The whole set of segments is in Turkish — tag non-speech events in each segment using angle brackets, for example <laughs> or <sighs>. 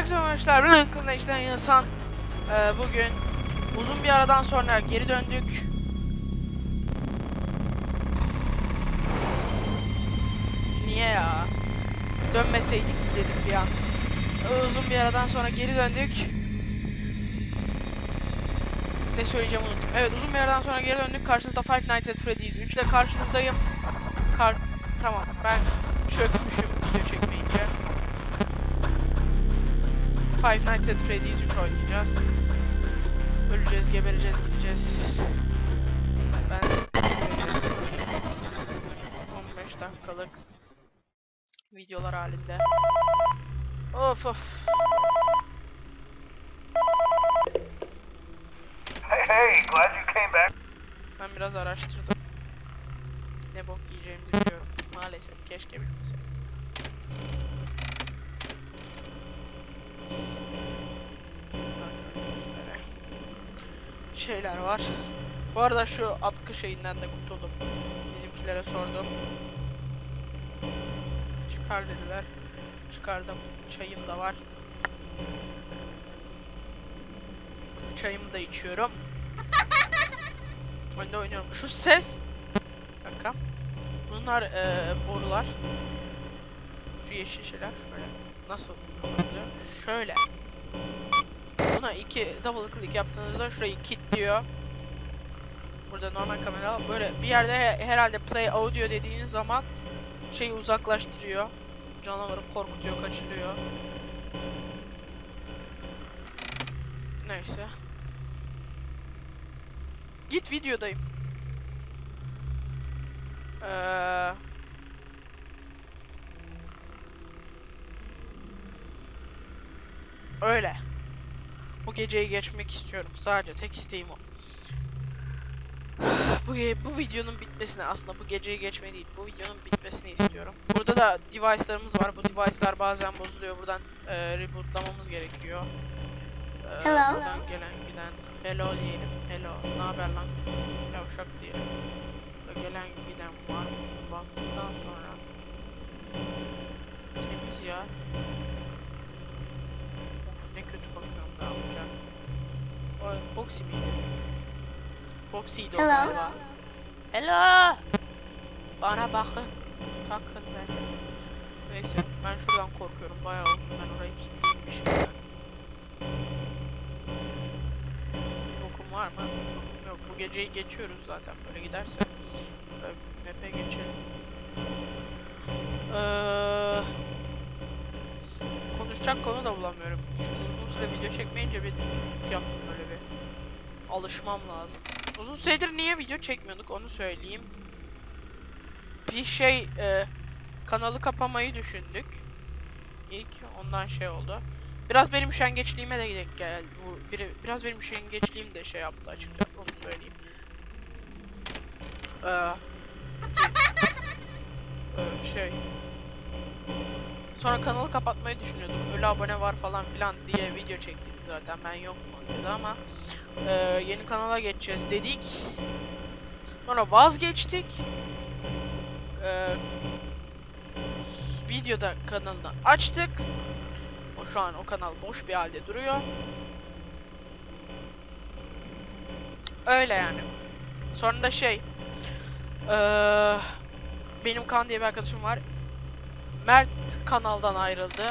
Herkese arkadaşlar ben Akıllı işten insan ee, Bugün uzun bir aradan sonra geri döndük. Niye ya? Dönmeseydik dedik bir an. Uzun bir aradan sonra geri döndük. Ne söyleyeceğim unuttum. Evet uzun bir aradan sonra geri döndük. Karşınızda Five Nights at Freddy's 3 ile karşınızdayım. Kar Tamam ben çökmüşüm video çekmeyince Five Nights at Freddy's 3 oynayacağız. Öleceğiz, gebereceğiz, gideceğiz. Ben 15 dakikalık videolar halinde. Of of. Hey, hey, glad you came back. Ben biraz araştırdım. Ne bok yiyeceğimizi biliyorum. Maalesef keşke bilmeseydim. Şeyler var. Bu arada şu atkı şeyinden de kurtuldum. Bizimkilere sordum. Çıkar dediler. Çıkardım. Çayım da var. Çayımı da içiyorum. Oyunda oynuyorum. Şu ses. Bir. Bunlar eee borular. Şu yeşil şeyler şöyle. Nasıl oluyor? Şöyle. Buna iki double click yaptığınızda şurayı kilitliyor. Burada normal kamera böyle bir yerde he- herhalde play audio dediğiniz zaman şeyi uzaklaştırıyor. Canavarı korkutuyor, kaçırıyor. Neyse. Git videodayım. Eee Öyle. Bu geceyi geçmek istiyorum. Sadece tek isteğim o. <sighs> Bu, bu videonun bitmesini aslında bu geceyi geçme değil. Bu videonun bitmesini istiyorum. Burada da device'larımız var. Bu device'lar bazen bozuluyor. Buradan e, rebootlamamız gerekiyor. E, Hello. Buradan gelen giden hello diyelim. Hello. Ne haber lan? Yavşak diyelim. Burada gelen giden var. Baktıktan sonra temiz ya. Kötü bakıyorum yapacağım. O Foxy miydi? Foxy'ydi o Hello. galiba. Hello. Bana bakın. Takın beni. Neyse ben şuradan korkuyorum. Bayağı oldu ben orayı kilitliymişim. Bokum var mı? Yok. Bu geceyi geçiyoruz zaten böyle giderse. Böyle map'e geçelim. Eee konuşacak konu da bulamıyorum. Süre video çekmeyince bir yaptım böyle bir alışmam lazım. Uzun süredir niye video çekmiyorduk onu söyleyeyim. Bir şey e, kanalı kapamayı düşündük. İlk ondan şey oldu. Biraz benim üşengeçliğime de denk geldi. Bu biri, biraz benim üşengeçliğim de şey yaptı açıkçası onu söyleyeyim. Ee, <laughs> şey Sonra kanalı kapatmayı düşünüyorduk. Ölü abone var falan filan diye video çektik zaten. Ben yokum orada ama e, yeni kanala geçeceğiz dedik. Sonra vazgeçtik. E, videoda kanalını açtık. O şu an o kanal boş bir halde duruyor. Öyle yani. Sonra da şey e, benim Kaan diye bir arkadaşım var. Mert kanaldan ayrıldı.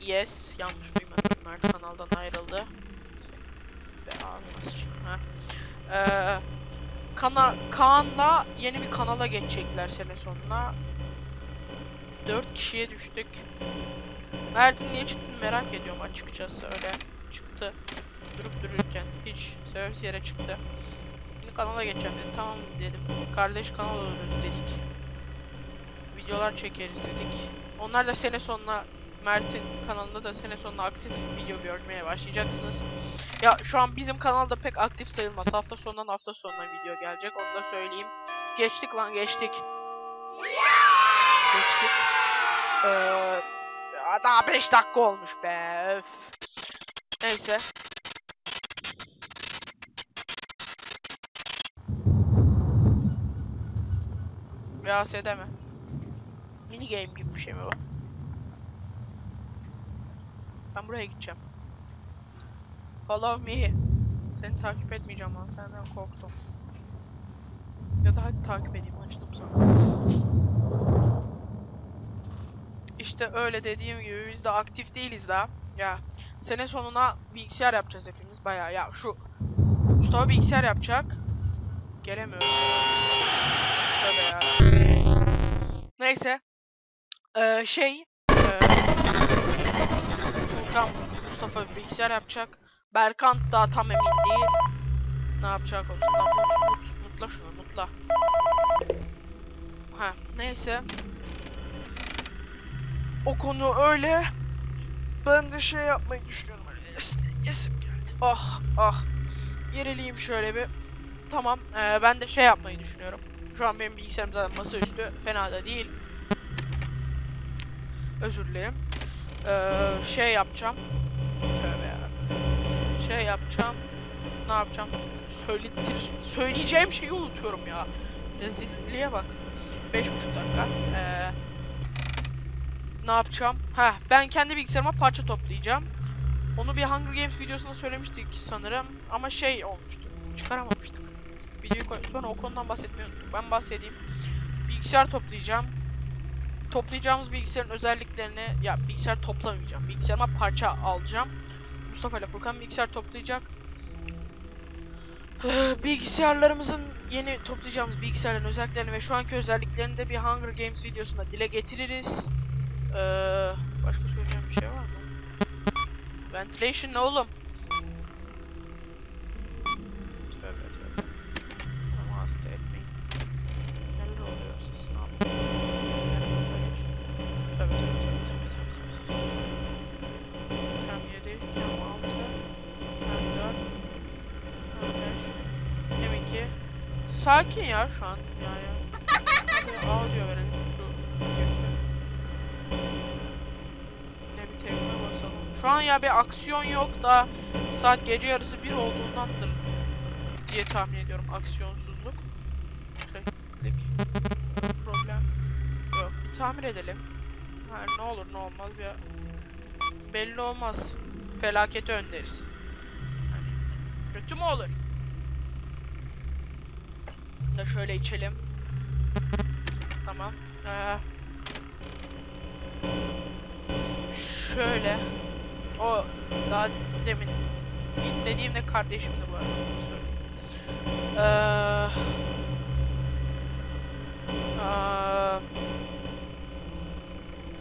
Yes, yanlış duymadınız. Mert kanaldan ayrıldı. Ee, kana Kaan'la yeni bir kanala geçecekler sene sonuna. 4 kişiye düştük. Mert'in niye çıktığını merak ediyorum açıkçası öyle çıktı. Durup dururken hiç sebepsiz yere çıktı. Yeni kanala geçeceğim dedi. Tamam dedim. Kardeş kanal oluruz dedik videolar çekeriz dedik. Onlar da sene sonuna Mert'in kanalında da sene sonuna aktif video görmeye başlayacaksınız. Ya şu an bizim kanalda pek aktif sayılmaz. Hafta sonundan hafta sonuna video gelecek. Onu da söyleyeyim. Geçtik lan geçtik. Geçtik. Ee, daha 5 dakika olmuş be. Öf. Neyse. VASD mi? Mini game gibi bir şey mi bu? Ben buraya gideceğim. Follow me. Seni takip etmeyeceğim lan. Senden korktum. Ya da hadi takip edeyim. Açtım sana. İşte öyle dediğim gibi biz de aktif değiliz daha. Ya sene sonuna bilgisayar yapacağız hepimiz bayağı. Ya şu Mustafa bilgisayar yapacak. Gelemiyorum. Neyse. Ee, şey. Furkan Mustafa bilgisayar yapacak. Berkant daha tam emin değil. Ne yapacak o zaman? Mut, mut, mutla şunu mutla. Ha neyse. O konu öyle. Ben de şey yapmayı düşünüyorum. Öyle es- esim geldi. Ah ah. Gerileyim şöyle bir. Tamam. ee, ben de şey yapmayı düşünüyorum. Şu an benim bilgisayarım zaten masaüstü. Fena da değil. Özür dilerim. Ee, şey yapacağım. Tövbe ya. Şey yapacağım. Ne yapacağım? Söyletir. Söyleyeceğim şeyi unutuyorum ya. Rezilliğe bak. Beş buçuk dakika. Ee, ne yapacağım? Ha, ben kendi bilgisayarıma parça toplayacağım. Onu bir Hunger Games videosunda söylemiştik sanırım. Ama şey olmuştu. Çıkaramamıştık. Videoyu sonra o konudan bahsetmeyi unuttuk. Ben bahsedeyim. Bilgisayar toplayacağım. Toplayacağımız bilgisayarın özelliklerini ya bilgisayar toplamayacağım. Bilgisayarıma parça alacağım. Mustafa ile Furkan bilgisayar toplayacak. <sighs> Bilgisayarlarımızın yeni toplayacağımız bilgisayarların özelliklerini ve şu anki özelliklerini de bir Hunger Games videosunda dile getiririz. Ee, başka söyleyeceğim bir şey var mı? Ventilation ne oğlum? Ya şu an yani. <laughs> Hadi audio verelim. Ne bir tekme basalım. Şu an ya bir aksiyon yok da saat gece yarısı bir olduğundandır diye tahmin ediyorum aksiyonsuzluk. Klik, klik. Problem yok. Bir tamir edelim. Ha, ne olur ne olmaz bir belli olmaz. Felaketi önderiz. Hani kötü mü olur? Bunu Da şöyle içelim. Tamam. Ee, şöyle. O daha demin dediğimde kardeşimdi bu arada. Ee, aa,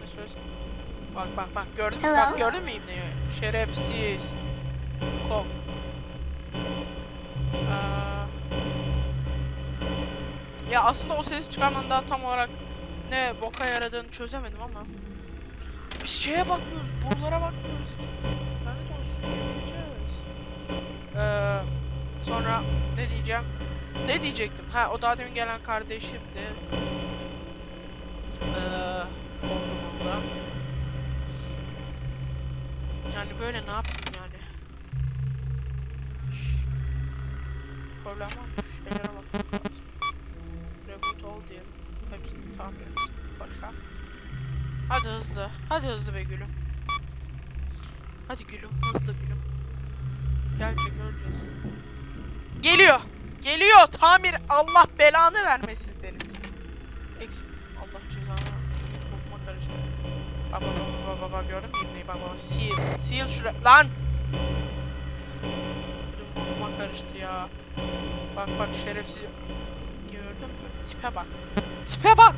ne söylesem? Bak bak bak gördün mü? Bak gördün mü İbne'yi? Şerefsiz. Kov. Ya aslında o sesi çıkarmanın daha tam olarak ne boka yaradığını çözemedim ama biz şeye bakmıyoruz, borulara bakmıyoruz. Lanet olsun. Ee, sonra ne diyeceğim? Ne diyecektim? Ha, o daha demin gelen kardeşimdi. Ee, burada. Yani böyle ne yapayım yani? Problem? Şu Şeylere bakmak lazım. Etsin. Başa. Hadi hızlı. Hadi hızlı be gülüm. Hadi gülüm. Hızlı gülüm. Gelecek göreceğiz. Geliyor. Geliyor. Tamir. Allah belanı vermesin senin. Eksik. Allah cezanı. Bokuma karıştı. Bak bak bak bak bak gördün mü ibneyi bak bak. Seal. Seal şura. Lan. Bokuma karıştı ya. Bak bak şerefsiz. Mü? Tipe bak. Tipe bak.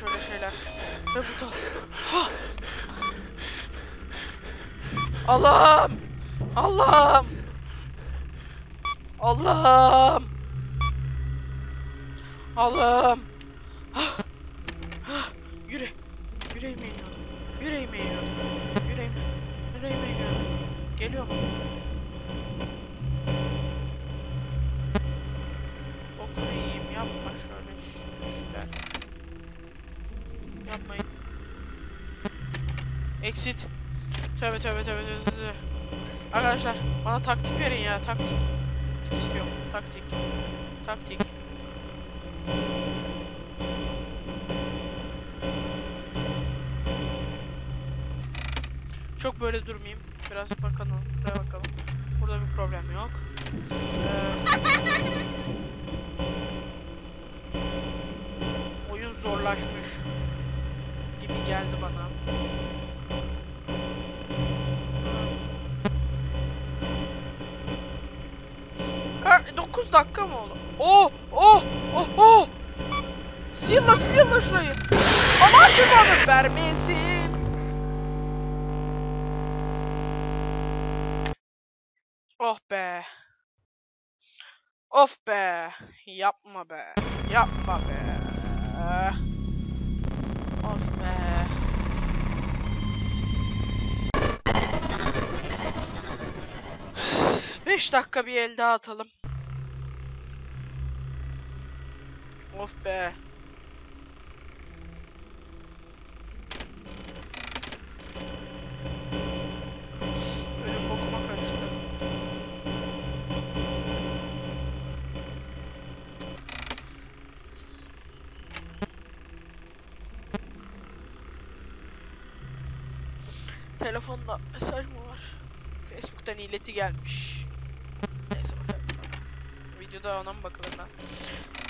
Şöyle şeyler. Al. Hah! Allah'ım! Allah'ım! Allah'ım! Allah'ım! Exit. Tövbe tövbe tövbe tövbe. Arkadaşlar bana taktik verin ya taktik. İstiyorum taktik. Taktik. Çok böyle durmayayım. Biraz bakalım. Şuraya bakalım. Burada bir problem yok. Ee, oyun zorlaşmış gibi geldi bana. 9 dakika mı oldu? Oh! Oh! Oh! Oh! Silla silla şurayı. Allah cezanı vermesin. Oh be. Of be. Yapma be. Yapma be. Of be. Beş dakika bir el daha atalım. Of be. Önüm bokuma karıştı. Telefonda mesaj mı var? Facebook'tan ileti gelmiş. Videoda ona mı bakılır lan?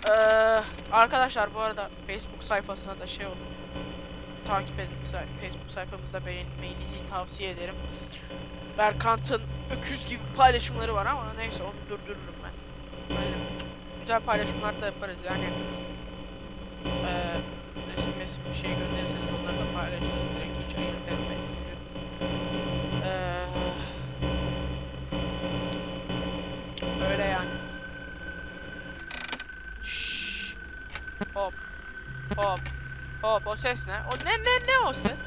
Ee, arkadaşlar bu arada Facebook sayfasına da şey olun. Takip edin. Facebook sayfamızda beğenmenizi tavsiye ederim. Berkant'ın öküz gibi paylaşımları var ama neyse onu durdururum ben. Böyle güzel paylaşımlar da yaparız yani. Ses ne? O ne ne ne o ses?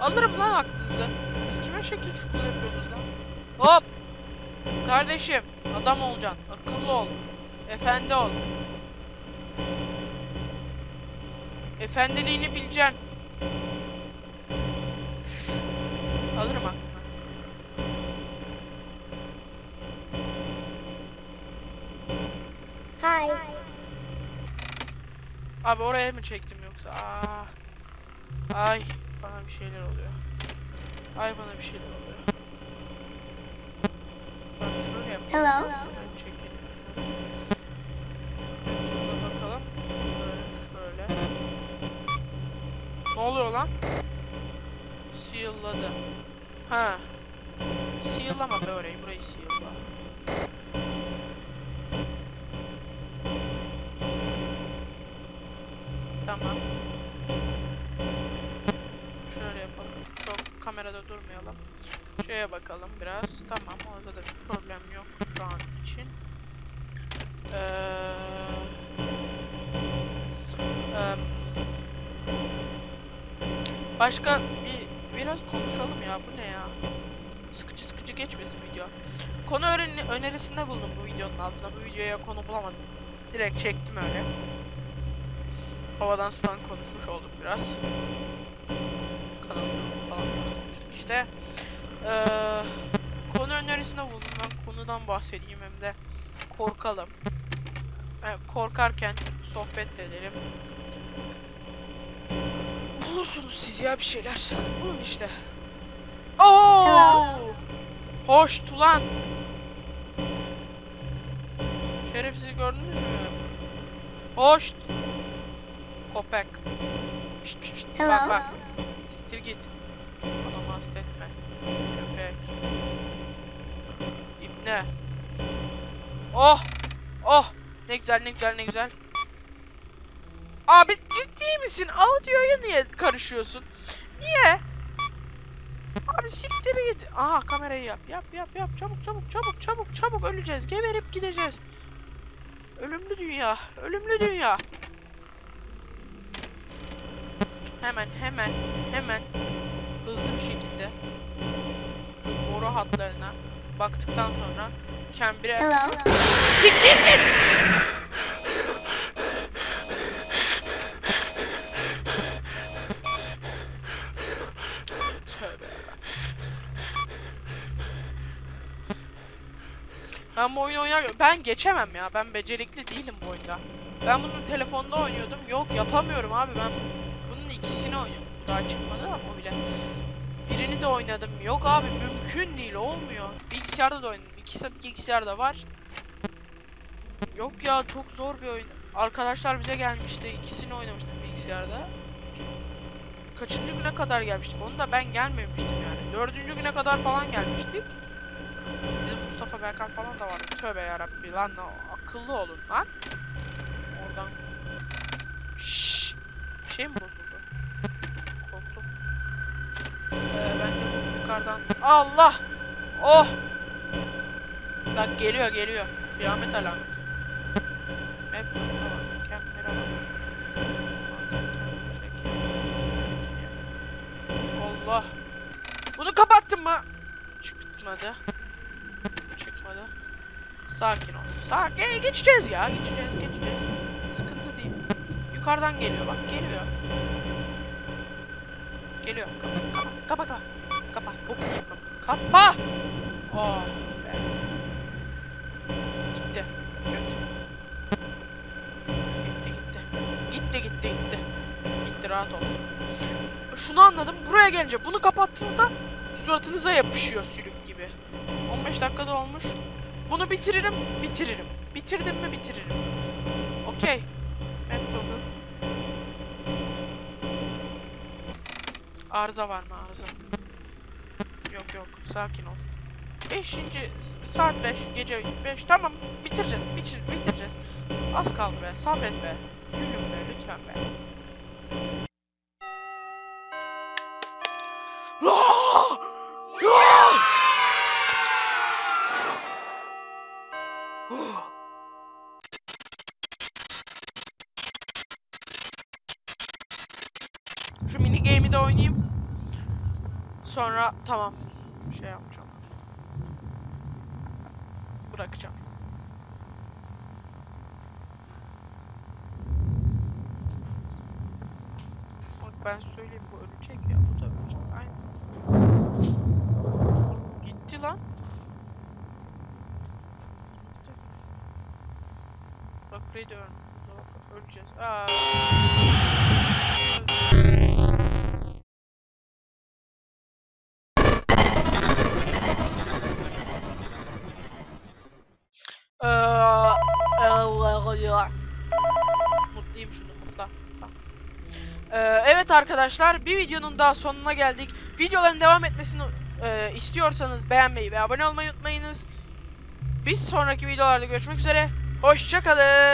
Alırım lan aklınızı. Siz kime şekil şukul yapıyorsunuz lan? Hop. Kardeşim adam olacaksın. Akıllı ol. Efendi ol. Efendiliğini bileceksin. Alırım aklına. Hi. Abi oraya mı çektim yoksa? Aa. Ay bana bir şeyler oluyor. Ay bana bir şeyler oluyor. Bak şöyle yap. Hello. Çekelim. Şuna bakalım. Şöyle şöyle. Ne oluyor lan? Seal'ladı. Ha. Seal'lama be orayı. Şuraya bakalım biraz. Tamam orada da bir problem yok şu an için. Ee, em, başka bir biraz konuşalım ya bu ne ya? Sıkıcı sıkıcı geçmesin video. Konu önerisinde bulundum bu videonun altına. Bu videoya konu bulamadım. Direkt çektim öyle. Havadan sudan konuşmuş olduk biraz. Kanalımda falan konuştuk işte. Ee, konu önerisinde bulundum. Ben konudan bahsedeyim hem de korkalım. Yani korkarken sohbet de edelim. Bulursunuz siz ya bir şeyler. Bulun işte. Oo! Hoş Tulan. Şerefsiz gördünüz mü? Hoş. Köpek. Şşt, şşt, şşt. Bak Hello. bak. Köpek. İbne. Oh. Oh. Ne güzel ne güzel ne güzel. Abi ciddi misin? Audio'ya niye karışıyorsun? Niye? Abi siktir git. Aha kamerayı yap. Yap yap yap. Çabuk çabuk çabuk çabuk çabuk öleceğiz. Geberip gideceğiz. Ölümlü dünya. Ölümlü dünya. Hemen hemen hemen hatlarına baktıktan sonra kembire Hello. Siktir git! Ben bu oyunu oynar ben geçemem ya. Ben becerikli değilim bu oyunda. Ben bunun telefonda oynuyordum. Yok yapamıyorum abi ben bunun ikisini oynuyorum. Bu daha çıkmadı ama o bile. Birini de oynadım. Yok abi mümkün değil olmuyor. Bilgisayarda da oynadım. İkisi bilgisayarda var. Yok ya çok zor bir oyun. Arkadaşlar bize gelmişti. İkisini oynamıştık bilgisayarda. Kaçıncı güne kadar gelmiştik? Onu da ben gelmemiştim yani. Dördüncü güne kadar falan gelmiştik. Bizim Mustafa Berkan falan da vardı. Tövbe yarabbi lan akıllı olun lan. Oradan. Şşş. Şey mi bozuldu? Ee, bence yukarıdan. Allah! Oh! Bak geliyor geliyor. Kıyamet. Hep burada var. Kamera var. Allah! Bunu kapattın mı? Çıkmadı. Çıkmadı. Sakin ol. Sakin. Geçeceğiz ya. Geçeceğiz. Geçeceğiz. Sıkıntı değil. Yukarıdan geliyor bak. Geliyor. Geliyor. Kapa kapa. Kapa kapa. Hop, kapa. Kapa. Oh be. Gitti. Göt. Gitti gitti. Gitti gitti gitti. Gitti rahat ol. Şunu anladım. Buraya gelince bunu kapattığınızda suratınıza yapışıyor sülük gibi. 15 dakikada olmuş. Bunu bitiririm, bitiririm. Bitirdim mi bitiririm. Okey. Arıza var mı arıza? Yok yok sakin ol. Beşinci saat 5 gece 5 tamam bitireceğiz bitir, bitireceğiz. Az kaldı be sabret be. Gülüm be lütfen be. Sonra tamam şey yapacağım. Bırakacağım. Bak ben söyleyeyim bu ölecek ya bu da ölecek. Aynen. Gitti lan. Bak burayı da öl- Bak, öleceğiz. Aa. Arkadaşlar bir videonun daha sonuna geldik. Videoların devam etmesini eee, istiyorsanız beğenmeyi ve abone olmayı unutmayınız. Bir sonraki videolarda görüşmek üzere. Hoşçakalın.